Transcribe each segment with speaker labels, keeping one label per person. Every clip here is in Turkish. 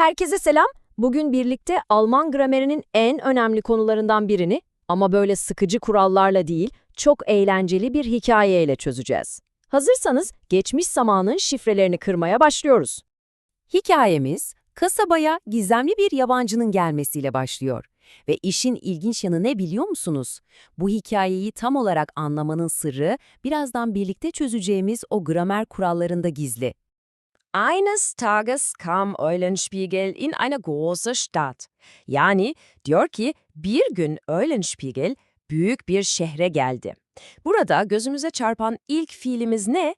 Speaker 1: Herkese selam. Bugün birlikte Alman gramerinin en önemli konularından birini ama böyle sıkıcı kurallarla değil, çok eğlenceli bir hikayeyle çözeceğiz. Hazırsanız geçmiş zamanın şifrelerini kırmaya başlıyoruz.
Speaker 2: Hikayemiz kasabaya gizemli bir yabancının gelmesiyle başlıyor. Ve işin ilginç yanı ne biliyor musunuz? Bu hikayeyi tam olarak anlamanın sırrı birazdan birlikte çözeceğimiz o gramer kurallarında gizli.
Speaker 3: Eines Tages kam Eulenspiegel in eine große Stadt. Yani diyor ki bir gün Eulenspiegel büyük bir şehre geldi. Burada gözümüze çarpan ilk fiilimiz ne?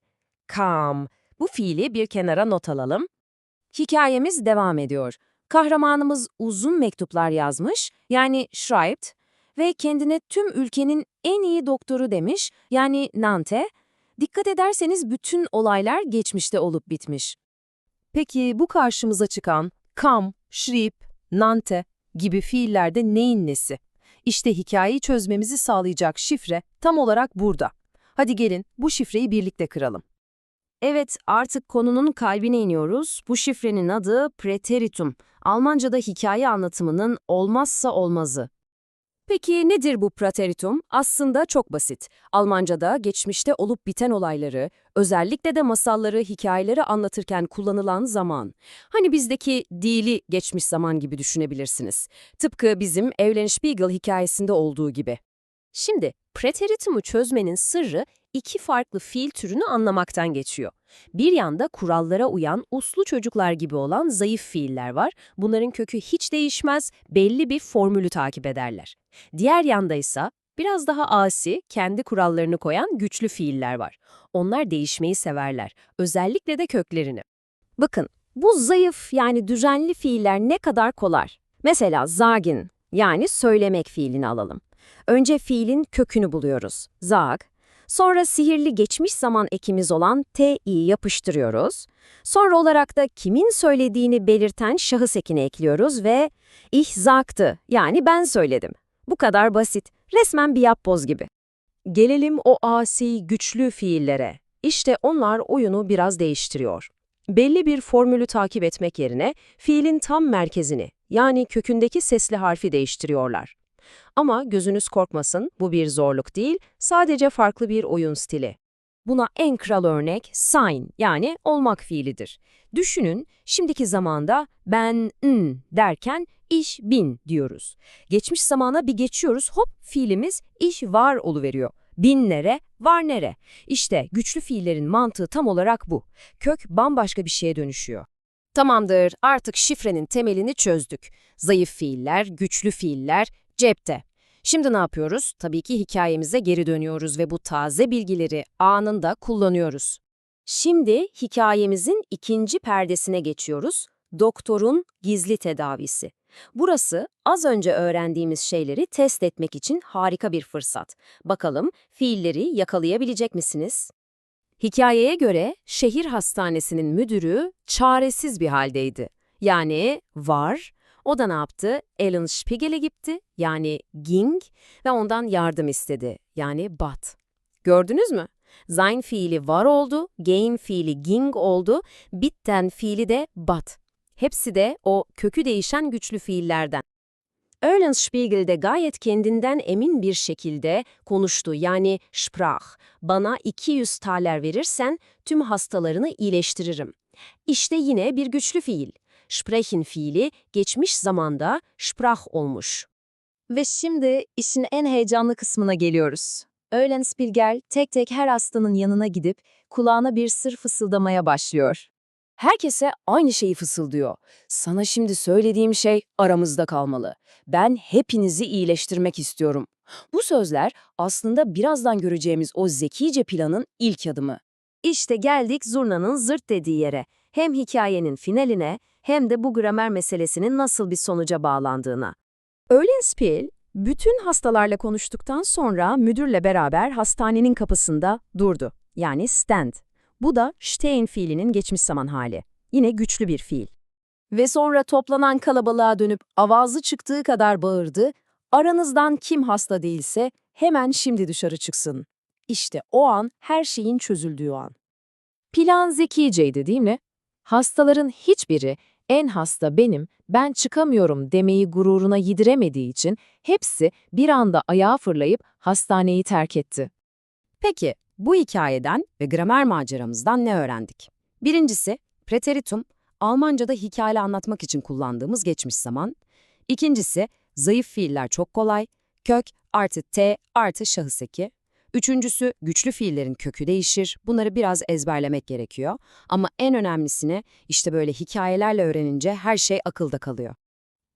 Speaker 3: Kam. Bu fiili bir kenara not alalım. Hikayemiz devam ediyor. Kahramanımız uzun mektuplar yazmış, yani schreibt ve kendine tüm ülkenin en iyi doktoru demiş, yani Nante. Dikkat ederseniz bütün olaylar geçmişte olup bitmiş.
Speaker 2: Peki bu karşımıza çıkan kam, schrieb, nannte gibi fiillerde neyin nesi? İşte hikayeyi çözmemizi sağlayacak şifre tam olarak burada. Hadi gelin bu şifreyi birlikte kıralım.
Speaker 3: Evet, artık konunun kalbine iniyoruz. Bu şifrenin adı preteritum. Almanca'da hikaye anlatımının olmazsa olmazı. Peki nedir bu preteritum? Aslında çok basit. Almanca'da geçmişte olup biten olayları, özellikle de masalları, hikayeleri anlatırken kullanılan zaman. Hani bizdeki dili geçmiş zaman gibi düşünebilirsiniz. Tıpkı bizim Eulenspiegel hikayesinde olduğu gibi. Şimdi preteritumu çözmenin sırrı iki farklı fiil türünü anlamaktan geçiyor. Bir yanda kurallara uyan, uslu çocuklar gibi olan zayıf fiiller var. Bunların kökü hiç değişmez, belli bir formülü takip ederler. Diğer yanda ise biraz daha asi, kendi kurallarını koyan güçlü fiiller var. Onlar değişmeyi severler, özellikle de köklerini.
Speaker 1: Bakın, bu zayıf yani düzenli fiiller ne kadar kolay. Mesela sagen yani söylemek fiilini alalım. Önce fiilin kökünü buluyoruz. Zag. Sonra sihirli geçmiş zaman ekimiz olan ti'yi yapıştırıyoruz. Sonra olarak da kimin söylediğini belirten şahıs ekini ekliyoruz ve ich sagte yani ben söyledim. Bu kadar basit. Resmen bir yapboz gibi.
Speaker 2: Gelelim o asi, güçlü fiillere. İşte onlar oyunu biraz değiştiriyor. Belli bir formülü takip etmek yerine fiilin tam merkezini, yani kökündeki sesli harfi değiştiriyorlar. Ama gözünüz korkmasın, bu bir zorluk değil, sadece farklı bir oyun stili. Buna en kral örnek sein yani olmak fiilidir. Düşünün, şimdiki zamanda ben n derken iş bin diyoruz. Geçmiş zamana bir geçiyoruz, hop fiilimiz iş var oluveriyor. Bin nere, var nere. İşte güçlü fiillerin mantığı tam olarak bu. Kök bambaşka bir şeye dönüşüyor. Tamamdır, artık şifrenin temelini çözdük. Zayıf fiiller, güçlü fiiller, cepte. Şimdi ne yapıyoruz? Tabii ki hikayemize geri dönüyoruz ve bu taze bilgileri anında kullanıyoruz.
Speaker 3: Şimdi hikayemizin ikinci perdesine geçiyoruz. Doktorun gizli tedavisi. Burası az önce öğrendiğimiz şeyleri test etmek için harika bir fırsat. Bakalım fiilleri yakalayabilecek misiniz? Hikayeye göre şehir hastanesinin müdürü çaresiz bir haldeydi. Yani var, o da ne yaptı? Ellen Spiegel'e gitti, yani ging ve ondan yardım istedi, yani bat. Gördünüz mü? Sein fiili var oldu, gain fiili ging oldu, bitten fiili de bat. Hepsi de o kökü değişen güçlü fiillerden. Eulenspiegel de gayet kendinden emin bir şekilde konuştu yani sprach. Bana 200 taler verirsen tüm hastalarını iyileştiririm. İşte yine bir güçlü fiil. Sprechen fiili geçmiş zamanda sprach olmuş.
Speaker 4: Ve şimdi işin en heyecanlı kısmına geliyoruz. Eulenspiegel tek tek her hastanın yanına gidip kulağına bir sır fısıldamaya başlıyor.
Speaker 3: Herkese aynı şeyi fısıldıyor. Sana şimdi söylediğim şey aramızda kalmalı. Ben hepinizi iyileştirmek istiyorum. Bu sözler aslında birazdan göreceğimiz o zekice planın ilk adımı. İşte geldik zurnanın zırt dediği yere. Hem hikayenin finaline hem de bu gramer meselesinin nasıl bir sonuca bağlandığına.
Speaker 1: Eulenspiegel, bütün hastalarla konuştuktan sonra müdürle beraber hastanenin kapısında durdu. Yani stand. Bu da stehen fiilinin geçmiş zaman hali. Yine güçlü bir fiil.
Speaker 3: Ve sonra toplanan kalabalığa dönüp avazı çıktığı kadar bağırdı. Aranızdan kim hasta değilse hemen şimdi dışarı çıksın. İşte o an her şeyin çözüldüğü an. Plan zekiceydi değil mi? Hastaların hiçbiri
Speaker 2: En hasta benim, ben çıkamıyorum demeyi gururuna yediremediği için hepsi bir anda ayağa fırlayıp hastaneyi terk etti.
Speaker 3: Peki, bu hikayeden ve gramer maceramızdan ne öğrendik? Birincisi, preteritum, Almanca'da hikaye anlatmak için kullandığımız geçmiş zaman. İkincisi, zayıf fiiller çok kolay, kök artı t artı şahıs eki. Üçüncüsü, güçlü fiillerin kökü değişir. Bunları biraz ezberlemek gerekiyor. Ama en önemlisini işte böyle hikayelerle öğrenince her şey akılda kalıyor.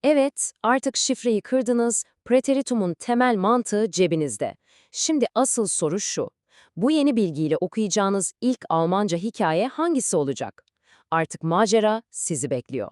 Speaker 3: Evet, artık şifreyi kırdınız, preteritumun temel mantığı cebinizde. Şimdi asıl soru şu. Bu yeni bilgiyle okuyacağınız ilk Almanca hikaye hangisi olacak? Artık macera sizi bekliyor.